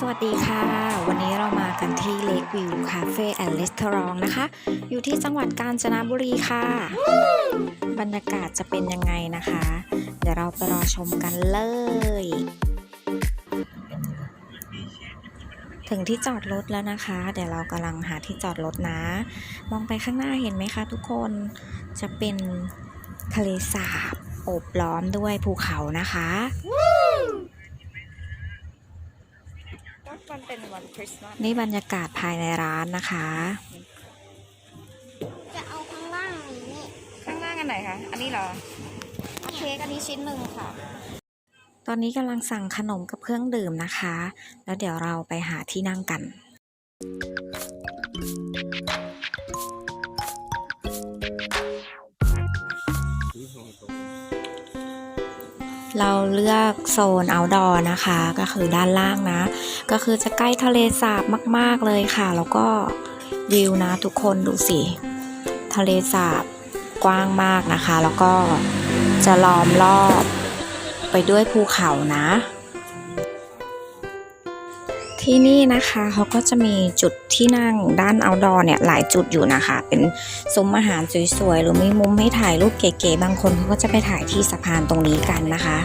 สวัสดีค่ะ วันนี้เรามากันที่ Lake View Cafe and Restaurant นะคะ อยู่ที่จังหวัดกาญจนบุรีค่ะ บรรยากาศจะเป็นยังไงนะคะ เดี๋ยวเราไปรอชมกันเลย ถึงที่จอดรถแล้วนะคะ เดี๋ยวเรากำลังหาที่จอดรถนะ มองไปข้างหน้าเห็นไหมคะทุกคนจะเป็นทะเลสาบโอบล้อมด้วยภูเขานะคะ มันเป็นวันคริสต์มาสนี่บรรยากาศภายในร้านนะคะ จะเอาข้างล่างนี้ข้างล่างอันไหนคะ อันนี้เหรอเอาเค้กอันนี้ชิ้นหนึ่งค่ะ ตอนนี้กำลังสั่งขนมกับเครื่องดื่มนะคะ แล้วเดี๋ยวเราไปหาที่นั่งกัน เราเลือกโซน outdoor นะคะ ก็คือด้านล่างนะ ก็คือจะใกล้ทะเลสาบมาก ๆเลยค่ะ แล้วก็วิวนะทุกคนดูสิ ทะเลสาบกว้างมากนะคะ แล้วก็จะล้อมรอบไปด้วยภูเขานะ ที่นี่นะคะเขาก็จะมีจุดที่นั่งด้าน outdoor เนี่ยหลายจุดอยู่นะคะ เป็นซุ้มอาหารสวยๆ หรือมีมุมให้ถ่ายรูปเก๋ๆบางคนเขาก็จะไปถ่ายที่สะพานตรงนี้กันนะคะ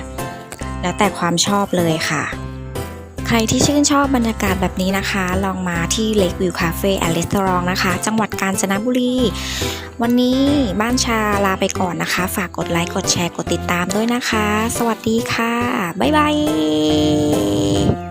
แล้วแต่ความชอบเลยค่ะ ใครที่ชื่นชอบบรรยากาศแบบนี้นะคะ ลองมาที่ Lake View Cafe and Restaurant นะคะ จังหวัดกาญจนบุรี วันนี้บ้านชาลาไปก่อนนะคะ ฝากกดไลค์กดแชร์กดติดตามด้วยนะคะ สวัสดีค่ะบ๊ายบาย